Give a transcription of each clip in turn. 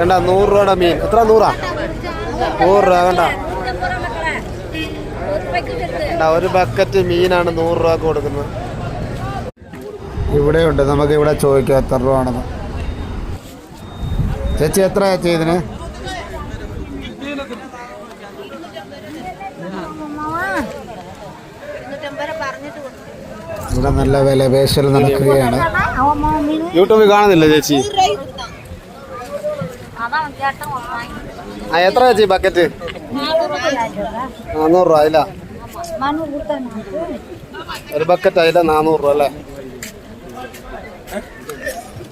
കണ്ട നൂറ് രൂപയുടെ മീൻ. എത്ര നൂറാ? നൂറ് രൂപ കണ്ട. കണ്ട ഒരു ബക്കറ്റ് മീനാണ് നൂറ് രൂപ കൊടുക്കുന്നത്. ഇവിടെയുണ്ട്. നമുക്ക് ഇവിടെ ചോദിക്കാം എത്ര രൂപ ആണെന്ന് ചേച്ചി എത്ര ചേച്ചി ഇതിന്? ഇവിടെ നല്ല വില പേശൽ നടക്കുകയാണ്. യൂട്യൂബിൽ കാണുന്നില്ല ചേച്ചി? ആ എത്ര ചേച്ചി ബക്കറ്റ് നാന്നൂറ് രൂപ അല്ല? ഒരു ബക്കറ്റ് അതിലെ നാന്നൂറ് രൂപ അല്ലേ?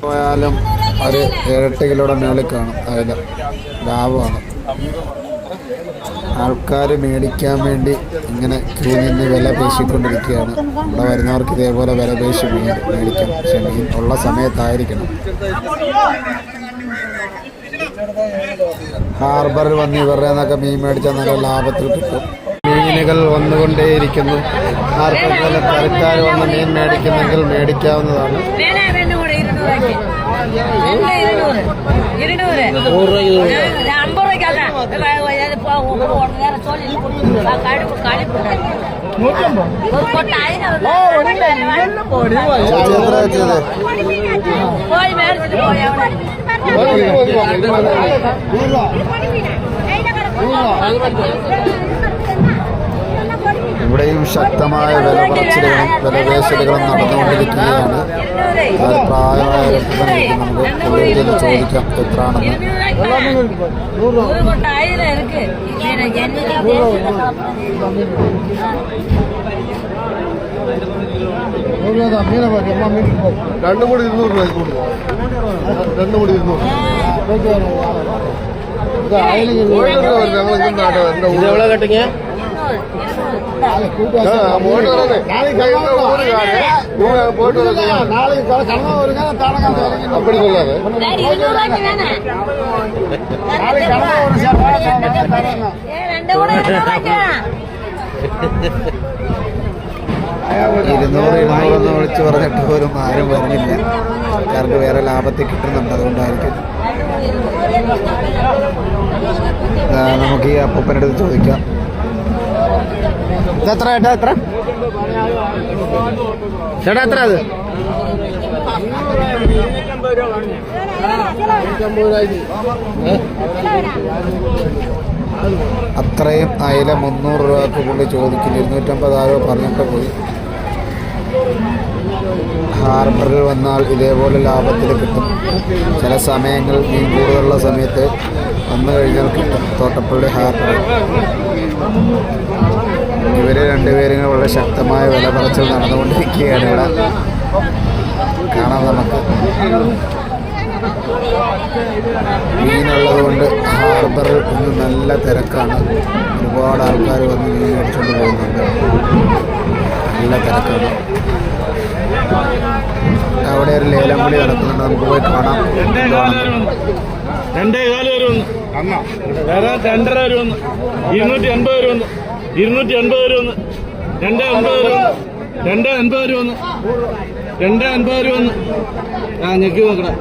പോയാലും ഒരു എട്ട് കിലോയുടെ മേളിൽ കാണും. അതിൽ ലാഭമാണ്. ആൾക്കാർ മേടിക്കാൻ വേണ്ടി ഇങ്ങനെ ക്യൂ നിന്ന് വില പേശിക്കൊണ്ടിരിക്കുകയാണ്. ഇവിടെ വരുന്നവർക്ക് ഇതേപോലെ വില പേശി മേടിക്കണം മേടിക്കാം പക്ഷെ ഉള്ള സമയത്തായിരിക്കണം. ഹാർബറിൽ വന്ന് ഇവരുടെ നിന്നൊക്കെ മീൻ മേടിച്ചാൽ നല്ല ലാഭത്തിൽ കിട്ടും. മീനുകൾ വന്നുകൊണ്ടേയിരിക്കുന്നു. ആർക്കും നല്ല കരക്കാർ വന്ന് മീൻ മേടിക്കുന്നെങ്കിൽ മേടിക്കാവുന്നതാണ്. എത്ര വെച്ചത്? ഇവിടെയും ശക്തമായ വില പറച്ചിലുകളും വിലപേശലുകളും നടന്നുകൊണ്ടിരിക്കുകയാണ്. കൂടുതൽ ചോദിക്കാം എത്രയാണെന്ന് நூறுரூவா தான் மீனை பாக்கி அம்மா மீன் ரெண்டு மூணு இருநூறுவாய்க்கு கொடுக்கும் ரெண்டு மூணு இருநூறு ஓகே எவ்வளோ கட்டுங்க? அப்படி சொல்லாது. நாளைக்கு ഇരുന്നൂറ് ഇരുന്നൂറെന്ന് വിളിച്ച് പറഞ്ഞിട്ട് പോലും ആരും വരുന്നില്ല. സർക്കാർക്ക് വേറെ ലാഭത്തിൽ കിട്ടുന്നുണ്ട് അതുകൊണ്ടായിരിക്കും. നമുക്ക് ഈ അപ്പൂപ്പന്റെ അടുത്ത് ചോദിക്കാം. എത്ര ഏട്ടാ എത്ര? ചേട്ടാ എത്ര അത് അത്രയും അയില മുന്നൂറ് രൂപക്ക് പുള്ളി ചോദിക്കില്ല ഇരുന്നൂറ്റമ്പത് ആരോ പറഞ്ഞിട്ട് പോയി. ഹാർബറിൽ വന്നാൽ ഇതേപോലെ ലാഭത്തിൽ കിട്ടും. ചില സമയങ്ങളിൽ മീൻ കൂടുതലുള്ള സമയത്ത് വന്നു കഴിഞ്ഞാൽ കിട്ടും. തോട്ടപ്പള്ളി ഹാർബർ. ഇവർ രണ്ടുപേരും വളരെ ശക്തമായ വില പറച്ചിൽ നടന്നുകൊണ്ടിരിക്കുകയാണ് ഇവിടെ. കാണാം നമുക്ക്. മീനുള്ളത് കൊണ്ട് നല്ല തിരക്കാണ്. ഒരുപാട് ആൾക്കാർ വന്ന് മീൻ അടിച്ചുകൊണ്ട് പോകുന്നുണ്ട്. നല്ല തിരക്കാണ്. അവിടെ ഒരു ലേലം വിളി നടക്കുന്നുണ്ട്. നമുക്ക് പോയി കാണാം. രണ്ടേ കാൽ വരെ ഒന്ന്. വേറെ രണ്ടര വരെ ഒന്ന്. ഇരുന്നൂറ്റി അൻപത് വരെ ഒന്ന്. ഇരുന്നൂറ്റി അൻപത് വരെ ഒന്ന്. രണ്ട് അൻപത് വരെ രണ്ട് അൻപത് വരെ രണ്ട് അൻപത് വരെ ആ ഞെക്കി നോക്കണേ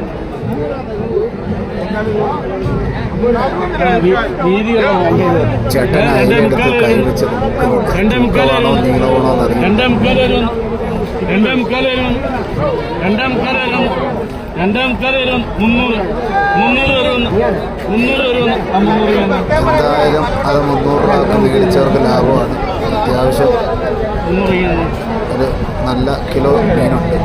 എന്തായാലും അത് മുന്നൂറ് രൂപ മേടിച്ചവർക്ക് ലാഭമാണ് അത്യാവശ്യം ഒരു നല്ല കിലോ മീനുണ്ട്.